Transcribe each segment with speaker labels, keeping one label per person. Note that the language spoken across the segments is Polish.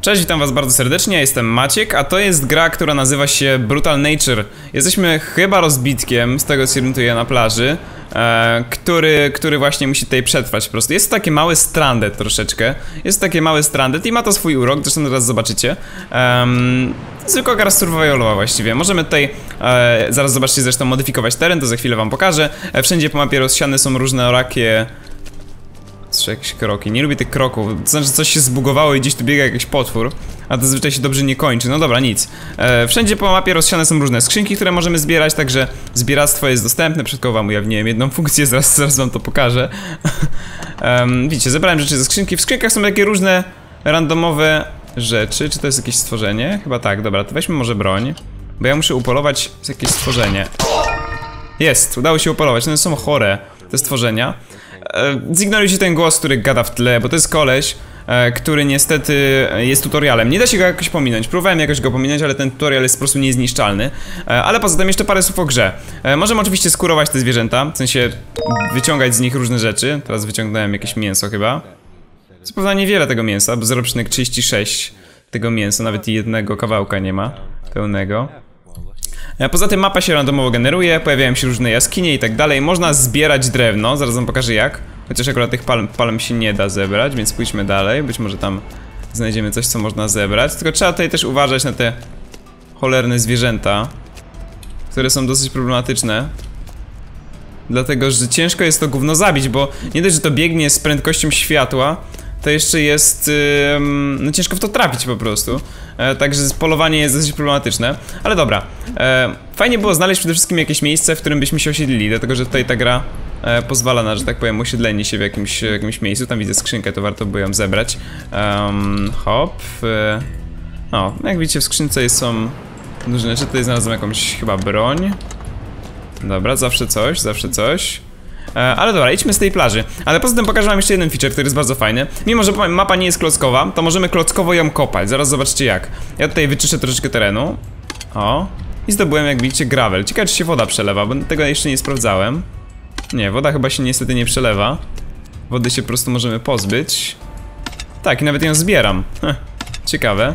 Speaker 1: Cześć, witam was bardzo serdecznie, ja jestem Maciek, a to jest gra, która nazywa się Brutal Nature. Jesteśmy chyba rozbitkiem, z tego co orientuję na plaży, e, który, który właśnie musi tutaj przetrwać po prostu. Jest to takie małe strandet troszeczkę, jest to takie małe strandet i ma to swój urok, zresztą teraz zobaczycie. Um, zwykła gra survivalowa właściwie. Możemy tutaj, e, zaraz zobaczcie zresztą, modyfikować teren, to za chwilę wam pokażę. E, wszędzie po mapie rozsiane są różne rakie Jakieś kroki. Nie lubię tych kroków. To znaczy, coś się zbugowało i gdzieś tu biega jakiś potwór. A to zazwyczaj się dobrze nie kończy. No dobra, nic. E, wszędzie po mapie rozsiane są różne skrzynki, które możemy zbierać, także zbieractwo jest dostępne. Przed wam ujawniłem jedną funkcję, zaraz, zaraz wam to pokażę. widzicie, zebrałem rzeczy ze skrzynki. W skrzynkach są takie różne randomowe rzeczy. Czy to jest jakieś stworzenie? Chyba tak, dobra, to weźmy może broń. Bo ja muszę upolować jakieś stworzenie. Jest, udało się upolować. One są chore, te stworzenia. E, zignorujcie ten głos, który gada w tle, bo to jest koleś, e, który niestety jest tutorialem. Nie da się go jakoś pominąć. Próbowałem jakoś go pominąć, ale ten tutorial jest po prostu niezniszczalny. E, ale poza tym jeszcze parę słów o grze. Możemy oczywiście skurować te zwierzęta, w sensie wyciągać z nich różne rzeczy. Teraz wyciągnąłem jakieś mięso chyba. Co prawda niewiele tego mięsa, bo 0,36 tego mięsa, nawet jednego kawałka nie ma pełnego. Poza tym mapa się randomowo generuje, pojawiają się różne jaskinie i tak dalej. Można zbierać drewno, zaraz wam pokażę jak. Chociaż akurat tych palm, palm się nie da zebrać, więc pójdźmy dalej. Być może tam znajdziemy coś, co można zebrać. Tylko trzeba tutaj też uważać na te cholerne zwierzęta, które są dosyć problematyczne. Dlatego, że ciężko jest to gówno zabić, bo nie dość, że to biegnie z prędkością światła, to jeszcze jest, no ciężko w to trafić po prostu. E, także polowanie jest dosyć problematyczne. Ale dobra, e, fajnie było znaleźć przede wszystkim jakieś miejsce, w którym byśmy się osiedlili, dlatego że tutaj ta gra e, pozwala na, że tak powiem, osiedlenie się w jakimś, jakimś miejscu. Tam widzę skrzynkę, to warto by ją zebrać. Um, hop. No, jak widzicie w skrzynce są duże rzeczy. Tutaj znalazłem jakąś chyba broń. Dobra, zawsze coś, zawsze coś. E, ale dobra, idźmy z tej plaży. Ale poza tym pokażę wam jeszcze jeden feature, który jest bardzo fajny. Mimo, że mapa nie jest klockowa, to możemy klockowo ją kopać. Zaraz zobaczcie jak. Ja tutaj wyczyszczę troszeczkę terenu. O. I zdobyłem, jak widzicie, gravel. Ciekawe, czy się woda przelewa, bo tego jeszcze nie sprawdzałem. Nie, woda chyba się niestety nie przelewa. Wody się po prostu możemy pozbyć. Tak, i nawet ją zbieram. Heh, ciekawe.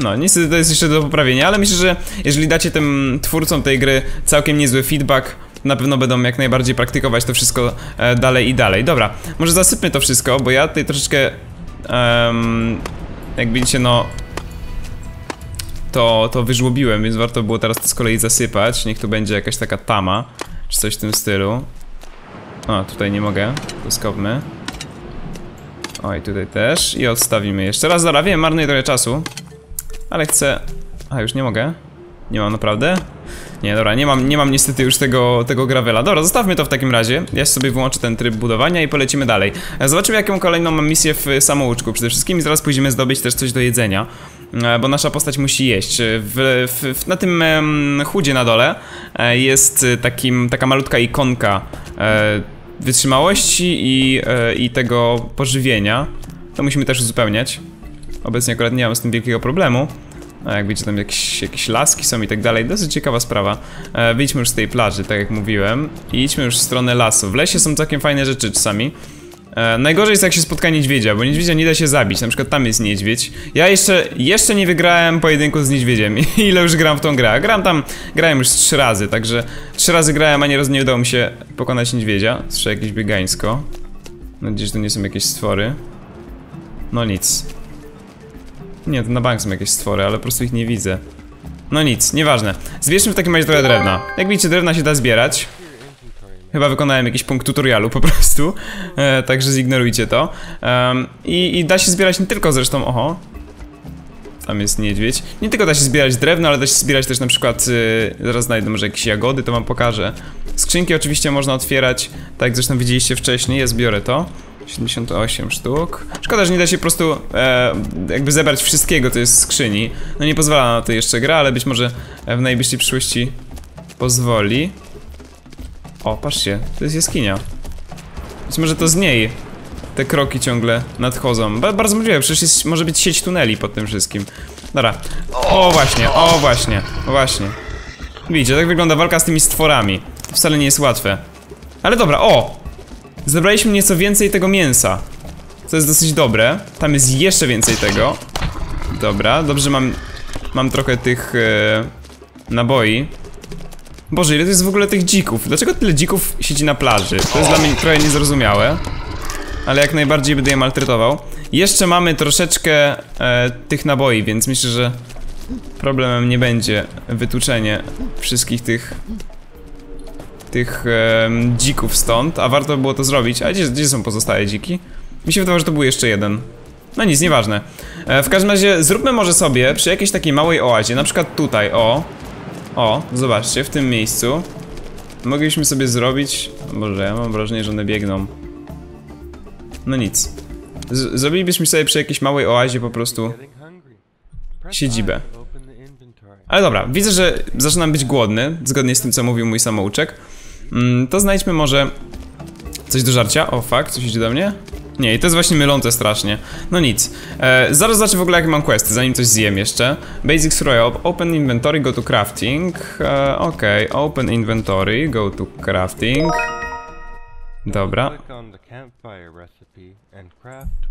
Speaker 1: No, niestety to jest jeszcze do poprawienia, ale myślę, że jeżeli dacie tym twórcom tej gry całkiem niezły feedback, na pewno będą jak najbardziej praktykować to wszystko e, dalej i dalej. Dobra, może zasypmy to wszystko, bo ja tutaj troszeczkę um, jak widzicie, no to, to wyżłobiłem, więc warto było teraz to z kolei zasypać. Niech tu będzie jakaś taka tama, czy coś w tym stylu. O, tutaj nie mogę, to skopmy. Oj, tutaj też i odstawimy jeszcze raz. Dobra, wiem, marnuję trochę czasu. Ale chcę... A, już nie mogę? Nie mam naprawdę? Nie, dobra, nie mam, nie mam niestety już tego, tego gravela. Dobra, zostawmy to w takim razie. Ja sobie wyłączę ten tryb budowania i polecimy dalej. E, zobaczymy jaką kolejną mam misję w samouczku przede wszystkim zaraz pójdziemy zdobyć też coś do jedzenia. E, bo nasza postać musi jeść. W, w, na tym chudzie na dole e, jest takim, taka malutka ikonka wytrzymałości i, i tego pożywienia. To musimy też uzupełniać. Obecnie akurat nie mam z tym wielkiego problemu. A jak widzicie tam jakieś, jakieś laski są i tak dalej, dosyć ciekawa sprawa. E, wyjdźmy już z tej plaży, tak jak mówiłem i idźmy już w stronę lasu. W lesie są całkiem fajne rzeczy czasami. E, najgorzej jest jak się spotka niedźwiedzia, bo niedźwiedzia nie da się zabić, na przykład tam jest niedźwiedź. Ja jeszcze, jeszcze nie wygrałem pojedynku z niedźwiedziem, ile już gram w tą grę. Gram tam, grałem już trzy razy, także trzy razy grałem, a nie, nie udało mi się pokonać niedźwiedzia. Słyszę jakieś biegańsko. Mam nadzieję, że to nie są jakieś stwory. No nic. Nie, to na bank są jakieś stwory, ale po prostu ich nie widzę. No nic, nieważne. Zbierzmy w takim razie trochę drewna. Jak widzicie, drewna się da zbierać. Chyba wykonałem jakiś punkt tutorialu po prostu, e, także zignorujcie to. Um, i, i, da się zbierać nie tylko zresztą, oho, tam jest niedźwiedź. Nie tylko da się zbierać drewno, ale da się zbierać też na przykład, yy, zaraz znajdę może jakieś jagody, to wam pokażę. Skrzynki oczywiście można otwierać, tak jak zresztą widzieliście wcześniej, ja zbiorę to. 78 sztuk. Szkoda, że nie da się po prostu e, jakby zebrać wszystkiego, co jest skrzyni. No nie pozwala na to jeszcze gra, ale być może w najbliższej przyszłości pozwoli. O, patrzcie, to jest jaskinia. Być może to z niej te kroki ciągle nadchodzą. Ba bardzo możliwe, przecież jest, może być sieć tuneli pod tym wszystkim. Dobra. O, właśnie, o, właśnie, właśnie. Widzicie, tak wygląda walka z tymi stworami. To wcale nie jest łatwe. Ale dobra, o! Zebraliśmy nieco więcej tego mięsa. co jest dosyć dobre. Tam jest jeszcze więcej tego. Dobra, dobrze mam, mam trochę tych e, naboi. Boże, ile to jest w ogóle tych dzików? Dlaczego tyle dzików siedzi na plaży? To jest dla mnie trochę niezrozumiałe. Ale jak najbardziej będę je maltretował. Jeszcze mamy troszeczkę e, tych naboi, więc myślę, że problemem nie będzie wytłuczenie wszystkich tych tych em, dzików stąd, a warto było to zrobić. A gdzie, gdzie są pozostałe dziki? Mi się wydawało, że to był jeszcze jeden. No nic, nieważne. E, w każdym razie zróbmy może sobie przy jakiejś takiej małej oazie, na przykład tutaj, o. O, zobaczcie, w tym miejscu. Moglibyśmy sobie zrobić... Boże, ja mam wrażenie, że one biegną. No nic. Z zrobilibyśmy sobie przy jakiejś małej oazie po prostu siedzibę. Ale dobra, widzę, że zaczynam być głodny, zgodnie z tym, co mówił mój samouczek. Mm, to znajdźmy może coś do żarcia. O, fuck, coś idzie do mnie? Nie, i to jest właśnie mylące strasznie. No nic. E, zaraz zobaczę w ogóle, jakie mam questy, zanim coś zjem jeszcze. Basics Royal, open inventory, go to crafting. E, Okej, open inventory, go to crafting. Dobra.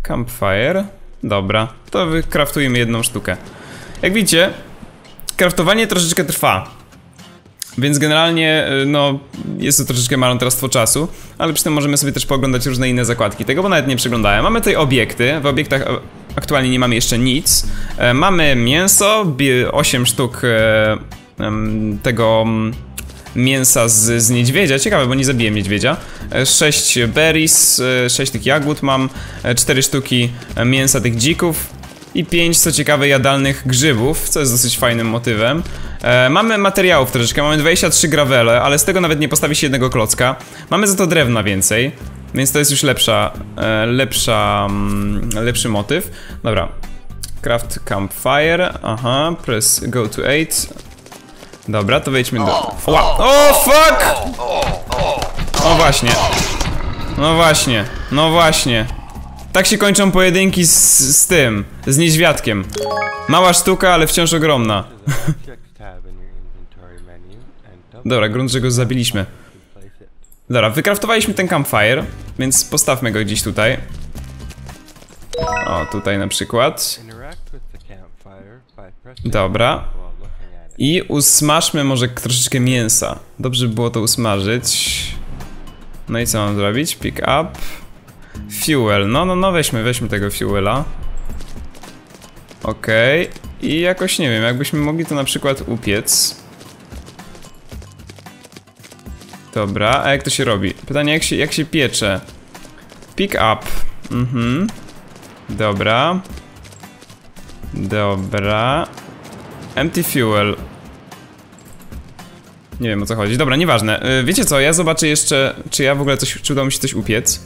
Speaker 2: Campfire.
Speaker 1: Dobra, to wykraftujemy jedną sztukę. Jak widzicie, kraftowanie troszeczkę trwa. Więc generalnie, y, no, jest to troszeczkę marnotrawstwo czasu, ale przy tym możemy sobie też pooglądać różne inne zakładki. Tego, bo nawet nie przeglądałem. Mamy tutaj obiekty. W obiektach e, aktualnie nie mamy jeszcze nic. E, mamy mięso, bie- 8 sztuk e, tego mm, mięsa z, z niedźwiedzia. Ciekawe, bo nie zabiłem niedźwiedzia. 6 berries, 6 tych jagód mam, 4 sztuki e, mięsa tych dzików i 5, co ciekawe, jadalnych grzybów, co jest dosyć fajnym motywem. E, mamy materiałów troszeczkę, mamy 23 gravele, ale z tego nawet nie postawi się jednego klocka. Mamy za to drewna więcej, więc to jest już lepsza, e, lepsza, mm, lepszy motyw. Dobra. Craft campfire, aha, press go to 8. Dobra, to wejdźmy do... Ła. O, fuck! No właśnie. No właśnie, no właśnie. Tak się kończą pojedynki z, z tym, z niedźwiadkiem. Mała sztuka, ale wciąż ogromna.
Speaker 2: the objects tab in your inventory menu and double
Speaker 1: Dobra, grunt, że go zabiliśmy. Dobra, wykraftowaliśmy ten campfire, więc postawmy go gdzieś tutaj. O, tutaj na przykład. Dobra. I usmażmy może troszeczkę mięsa. Dobrze by było to usmażyć. No i co mam zrobić? Pick up. Fuel. No, no, no, weźmy, weźmy tego fuela. Okej. I jakoś nie wiem, jakbyśmy mogli to na przykład upiec. Dobra, a jak to się robi? Pytanie, jak się, jak się piecze? Pick up. Mhm. Dobra. Dobra. Empty fuel. Nie wiem o co chodzi. Dobra, nieważne. Y, Wiecie co, ja zobaczę jeszcze, czy ja w ogóle coś, czy udało mi się coś upiec.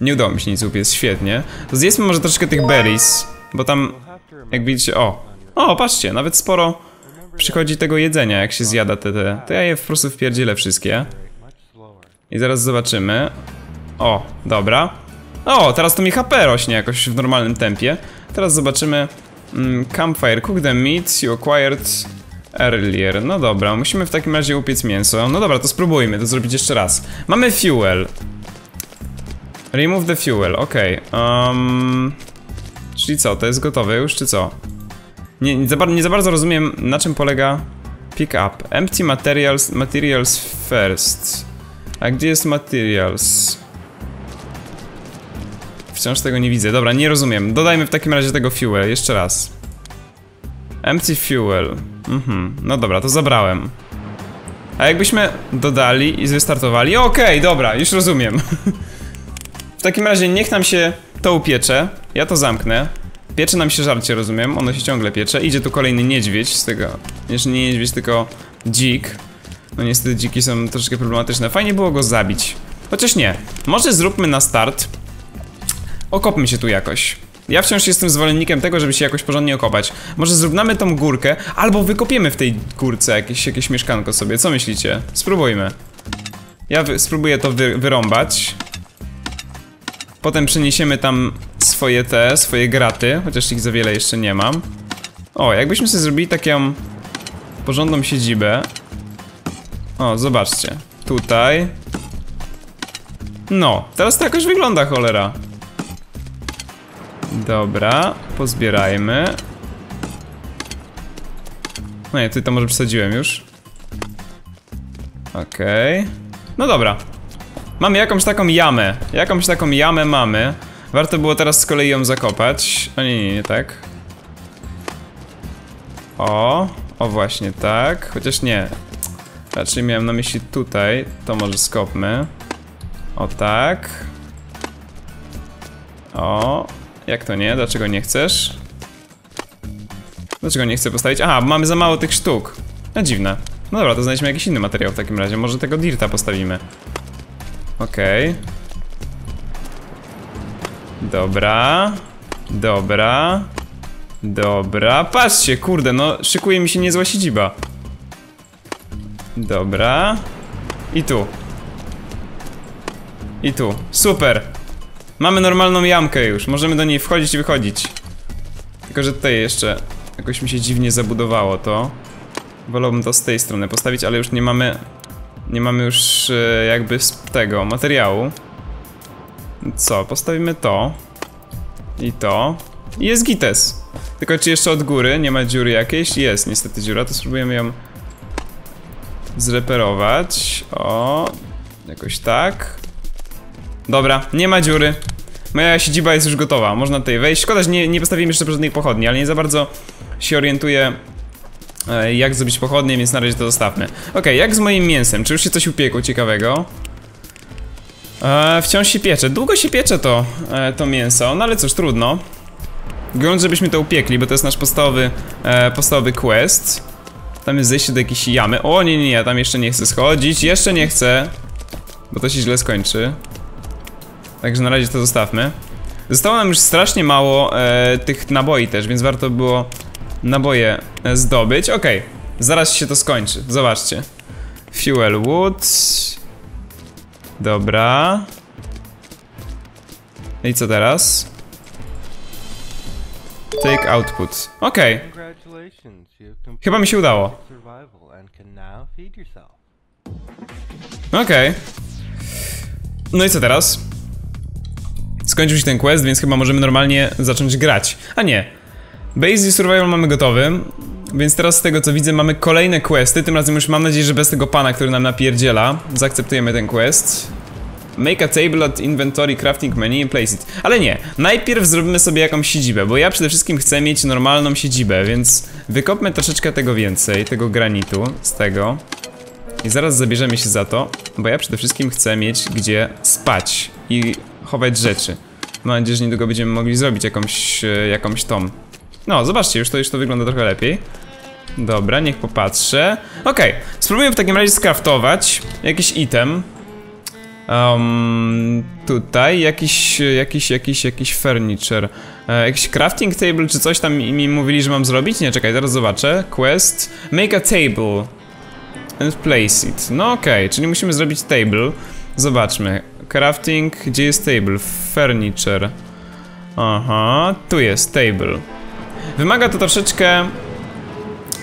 Speaker 1: Nie udało mi się nic upiec, świetnie. Zjedzmy może troszkę tych berries, bo tam, jak widzicie, o. O, patrzcie, nawet sporo przychodzi tego jedzenia, jak się zjada te, te. To ja je po prostu wpierdzielę wszystkie. I zaraz zobaczymy. O, dobra. O, teraz to mi HP rośnie jakoś w normalnym tempie. Teraz zobaczymy. Mm, campfire, cook the meat you acquired earlier. No dobra, musimy w takim razie upiec mięso. No dobra, to spróbujmy to zrobić jeszcze raz. Mamy fuel. Remove the fuel, okej. Um, czyli co, to jest gotowe już, czy co? Nie, nie, za, nie za bardzo rozumiem, na czym polega pick up. Empty materials, materials first. A gdzie jest materials? Wciąż tego nie widzę. Dobra, nie rozumiem. Dodajmy w takim razie tego fuel, jeszcze raz. Empty fuel. Mhm, no dobra, to zabrałem. A jakbyśmy dodali i zrestartowali? Okej, dobra, już rozumiem. w takim razie niech nam się to upiecze. Ja to zamknę. Piecze nam się żarcie, rozumiem. Ono się ciągle piecze. Idzie tu kolejny niedźwiedź z tego. Jeszcze nie niedźwiedź, tylko dzik. No niestety dziki są troszeczkę problematyczne. Fajnie było go zabić. Chociaż nie. Może zróbmy na start. Okopmy się tu jakoś. Ja wciąż jestem zwolennikiem tego, żeby się jakoś porządnie okopać. Może zrównamy tą górkę, albo wykopiemy w tej górce jakieś, jakieś mieszkanko sobie. Co myślicie? Spróbujmy. Ja spróbuję to wy wyrąbać. Potem przeniesiemy tam swoje te, swoje graty, chociaż ich za wiele jeszcze nie mam. O, jakbyśmy sobie zrobili taką porządną siedzibę. O, zobaczcie. Tutaj. No, teraz to jakoś wygląda, cholera. Dobra, pozbierajmy. No nie, ty to może przesadziłem już. Okej. No dobra. Mamy jakąś taką jamę. Jakąś taką jamę mamy. Warto było teraz z kolei ją zakopać. O nie, nie, nie tak. O, o właśnie tak. Chociaż nie. Raczej miałem na myśli tutaj. To może skopmy. O tak. O. Jak to nie? Dlaczego nie chcesz? Dlaczego nie chcę postawić? Aha, mamy za mało tych sztuk. No dziwne. No dobra, to znaleźmy jakiś inny materiał w takim razie. Może tego dirta postawimy. Okej. Dobra. Dobra. Dobra. Patrzcie, kurde, no szykuje mi się niezła siedziba. Dobra. I tu. I tu. Super. Mamy normalną jamkę już. Możemy do niej wchodzić i wychodzić. Tylko, że tutaj jeszcze jakoś mi się dziwnie zabudowało to. Wolałbym to z tej strony postawić, ale już nie mamy... Nie mamy już e, jakby tego materiału. Co? Postawimy to. I to. I jest gites. Tylko czy jeszcze od góry nie ma dziury jakiejś? Jest niestety dziura, to spróbujemy ją zreperować. O, jakoś tak. Dobra, nie ma dziury. Moja siedziba jest już gotowa, można tutaj wejść. Szkoda, że nie, nie postawimy jeszcze żadnej pochodni, ale nie za bardzo się orientuję e, jak zrobić pochodnie, więc na razie to zostawmy. Ok, jak z moim mięsem? Czy już się coś upiekło ciekawego? E, wciąż się piecze. Długo się piecze to, e, to mięso, no ale cóż, trudno. Grunt, żebyśmy to upiekli, bo to jest nasz podstawowy, e, podstawowy quest. Tam jest zejście do jakiejś jamy. O nie, nie, nie, tam jeszcze nie chcę schodzić. Jeszcze nie chcę. Bo to się źle skończy. Także na razie to zostawmy. Zostało nam już strasznie mało e, tych naboi też, więc warto było naboje e, zdobyć. Okej, okay. zaraz się to skończy. Zobaczcie. Fuel wood. Dobra. I co teraz? Take output. Okej. Okay. Chyba mi się udało. Okej. Okay. No i co teraz? Skończył się ten quest, więc chyba możemy normalnie zacząć grać. A nie. Base Survival mamy gotowy. Więc teraz z tego co widzę mamy kolejne questy. Tym razem już mam nadzieję, że bez tego pana, który nam napierdziela. Zaakceptujemy ten quest. Make a table at inventory crafting menu and place it. Ale nie, najpierw zrobimy sobie jakąś siedzibę, bo ja przede wszystkim chcę mieć normalną siedzibę, więc wykopmy troszeczkę tego więcej, tego granitu z tego. I zaraz zabierzemy się za to, bo ja przede wszystkim chcę mieć gdzie spać i chować rzeczy. Mam nadzieję, że niedługo będziemy mogli zrobić jakąś, e, jakąś tom. No, zobaczcie, już to, już to wygląda trochę lepiej. Dobra, niech popatrzę. Okej, okay, spróbujemy w takim razie skraftować jakiś item. Um, tutaj jakiś, jakiś, jakiś, jakiś furniture. E, jakiś crafting table czy coś tam mi mówili, że mam zrobić? Nie, czekaj, zaraz zobaczę. Quest. Make a table. And place it. No okej, okay, czyli musimy zrobić table. Zobaczmy. Crafting, gdzie jest table? Furniture. Aha, tu jest table. Wymaga to troszeczkę...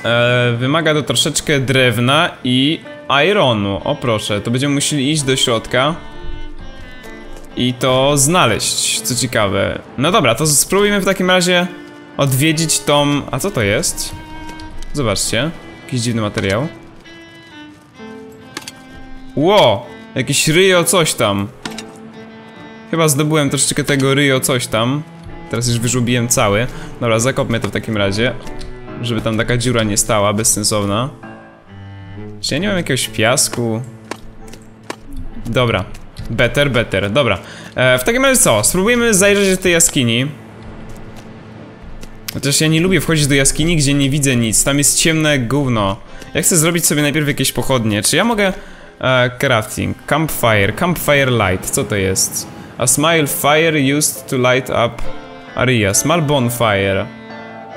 Speaker 1: E, wymaga to troszeczkę drewna i ironu. O proszę, to będziemy musieli iść do środka i to znaleźć, co ciekawe. No dobra, to spróbujmy w takim razie odwiedzić tą... A co to jest? Zobaczcie, jakiś dziwny materiał. Ło! Jakiś ryjo coś tam. Chyba zdobyłem troszeczkę tego ryjo coś tam. Teraz już wyżubiłem cały. Dobra, zakopmy to w takim razie. Żeby tam taka dziura nie stała, bezsensowna. Czy ja nie mam jakiegoś piasku? Dobra. Better, better. Dobra. E, w takim razie co? Spróbujemy zajrzeć do tej jaskini. Chociaż ja nie lubię wchodzić do jaskini, gdzie nie widzę nic. Tam jest ciemne gówno. Ja chcę zrobić sobie najpierw jakieś pochodnie. Czy ja mogę... E, crafting. Campfire. Campfire light. Co to jest? A smile fire used to light up area. Small bonfire.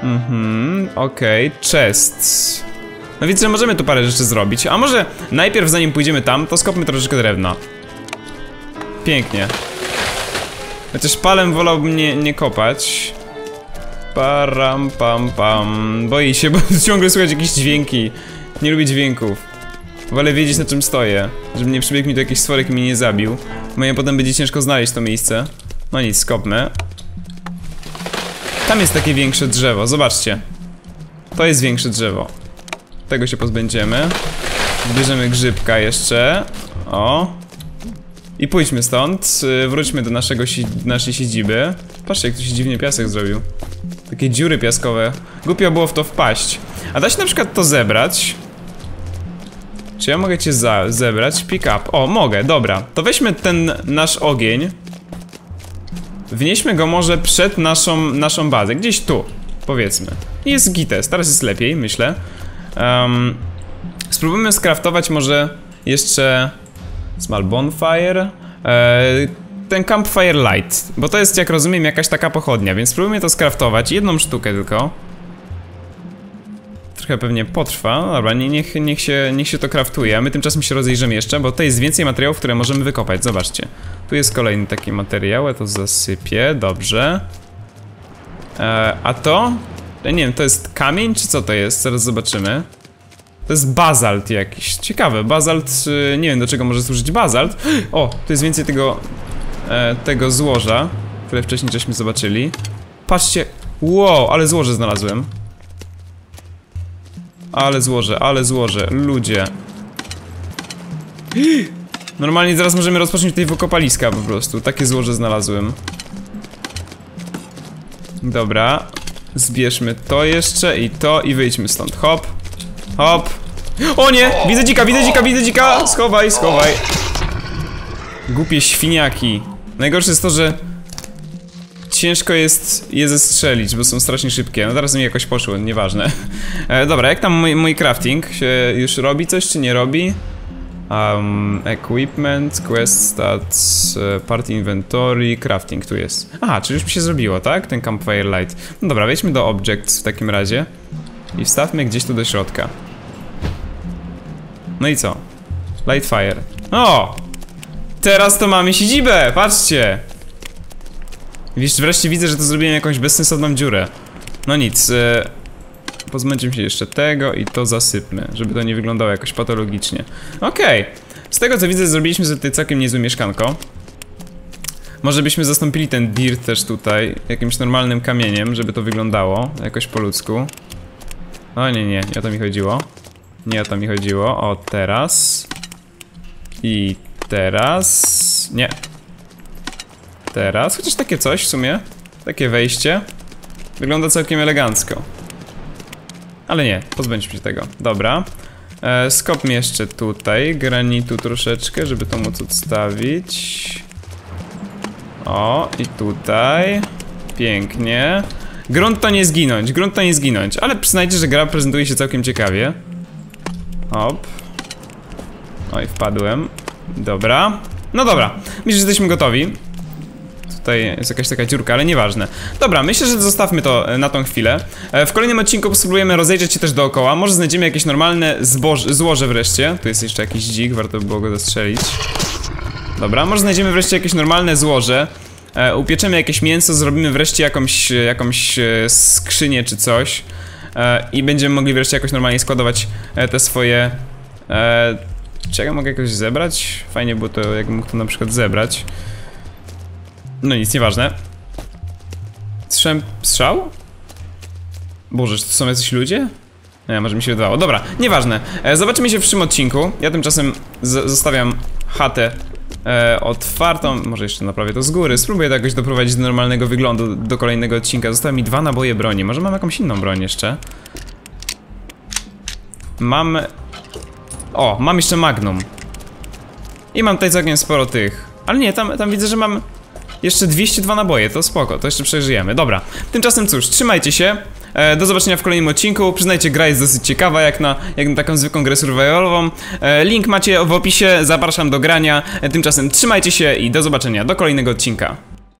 Speaker 1: Mhm, okej. Okay. No więc możemy tu parę rzeczy zrobić. A może najpierw zanim pójdziemy tam, to skopmy troszeczkę drewna. Pięknie. Chociaż palem wolałbym nie, nie kopać. Param pam pam. Boi się, bo ciągle słychać jakieś dźwięki. Nie lubię dźwięków. Wolę wiedzieć na czym stoję. Żeby nie przybiegł mi tu jakiś stworek i mnie nie zabił. Moje potem będzie ciężko znaleźć to miejsce. No nic, skopmy. Tam jest takie większe drzewo, zobaczcie. To jest większe drzewo. Tego się pozbędziemy. Zbierzemy grzybka jeszcze. O. I pójdźmy stąd. y, Wróćmy do naszego si naszej siedziby. Patrzcie, jak tu się dziwnie piasek zrobił. Takie dziury piaskowe. Głupio było w to wpaść. A da się na przykład to zebrać. Czy ja mogę cię zebrać? Pick up. O, mogę, dobra. To weźmy ten nasz ogień. Wnieśmy go może przed naszą, naszą bazę. Gdzieś tu, powiedzmy. Jest gites, teraz jest lepiej, myślę. Um, spróbujmy skraftować może jeszcze small bonfire. E, ten campfire light, bo to jest jak rozumiem jakaś taka pochodnia, więc spróbujmy to skraftować. Jedną sztukę tylko. Trochę pewnie potrwa, no dobra, nie, niech, niech, się, niech się to kraftuje, a my tymczasem się rozejrzymy jeszcze, bo tutaj jest więcej materiałów, które możemy wykopać, zobaczcie. Tu jest kolejny taki materiał, ja to zasypię, dobrze. E, a to? Ja nie wiem, to jest kamień, czy co to jest? Zaraz zobaczymy. To jest bazalt jakiś, ciekawe, bazalt, nie wiem do czego może służyć bazalt. O, tu jest więcej tego, e, tego złoża, które wcześniej żeśmy zobaczyli. Patrzcie, wow, ale złoże znalazłem. Ale złoże, ale złoże, ludzie. Normalnie zaraz możemy rozpocząć tutaj wykopaliska po prostu, takie złoże znalazłem. Dobra, zbierzmy to jeszcze i to i wyjdźmy stąd, hop, hop. O nie, widzę dzika, widzę dzika, widzę dzika, schowaj, schowaj. Głupie świniaki. Najgorsze jest to, że ciężko jest je zestrzelić, bo są strasznie szybkie. No teraz mi jakoś poszło, nieważne. E, dobra, jak tam mój, mój crafting? Się już robi coś, czy nie robi? Um, equipment, quest stats, e, party inventory, crafting tu jest. Aha, czyli już mi się zrobiło, tak? Ten campfire light. No dobra, wejdźmy do objects w takim razie. I wstawmy gdzieś tu do środka. No i co? Light fire. O! Teraz to mamy siedzibę, patrzcie! Wiesz, wreszcie widzę, że to zrobiłem jakąś bezsensowną dziurę. No nic, e, pozbędziemy się jeszcze tego i to zasypmy, żeby to nie wyglądało jakoś patologicznie. Okej, z tego co widzę zrobiliśmy sobie tutaj całkiem niezłe mieszkanko. Może byśmy zastąpili ten dirt też tutaj jakimś normalnym kamieniem, żeby to wyglądało jakoś po ludzku. O nie, nie, nie o to mi chodziło. Nie o to mi chodziło. O, teraz. I teraz. Nie. Teraz. Chociaż takie coś w sumie. Takie wejście. Wygląda całkiem elegancko. Ale nie, pozbędźmy się tego. Dobra. E, skopmy jeszcze tutaj granitu troszeczkę, żeby to móc odstawić. O, i tutaj. Pięknie. Grunt to nie zginąć, grunt to nie zginąć, ale przyznajcie, że gra prezentuje się całkiem ciekawie. Hop. Oj, wpadłem. Dobra. No dobra, myślę, że jesteśmy gotowi. Tutaj jest jakaś taka dziurka, ale nieważne. Dobra, myślę, że zostawmy to e, na tą chwilę. E, W kolejnym odcinku spróbujemy rozejrzeć się też dookoła. Może znajdziemy jakieś normalne złoże wreszcie. Tu jest jeszcze jakiś dzik, warto by było go zastrzelić. Dobra, może znajdziemy wreszcie jakieś normalne złoże. E, upieczemy jakieś mięso, zrobimy wreszcie jakąś, jakąś skrzynię czy coś. I będziemy mogli wreszcie jakoś normalnie składować te swoje... Czy ja mogę jakoś zebrać? Fajnie było to, jakbym mógł to na przykład zebrać. No nic, nieważne. Strzem... strzał? Boże, czy to są jacyś ludzie? Nie, może mi się wydawało. Dobra, nieważne. E, zobaczymy się w przyszłym odcinku. Ja tymczasem zostawiam chatę e, otwartą. Może jeszcze naprawię to z góry. Spróbuję to jakoś doprowadzić do normalnego wyglądu do kolejnego odcinka. Zostały mi dwa naboje broni. Może mam jakąś inną broń jeszcze? Mam... O, mam jeszcze magnum. I mam tutaj całkiem sporo tych. Ale nie, tam, tam widzę, że mam jeszcze 202 naboje, to spoko, to jeszcze przeżyjemy. Dobra, tymczasem cóż, trzymajcie się. E, do zobaczenia w kolejnym odcinku. Przyznajcie, gra jest dosyć ciekawa, jak na, jak na taką zwykłą grę survivalową. E, link macie w opisie, zapraszam do grania. E, tymczasem trzymajcie się i do zobaczenia do kolejnego odcinka.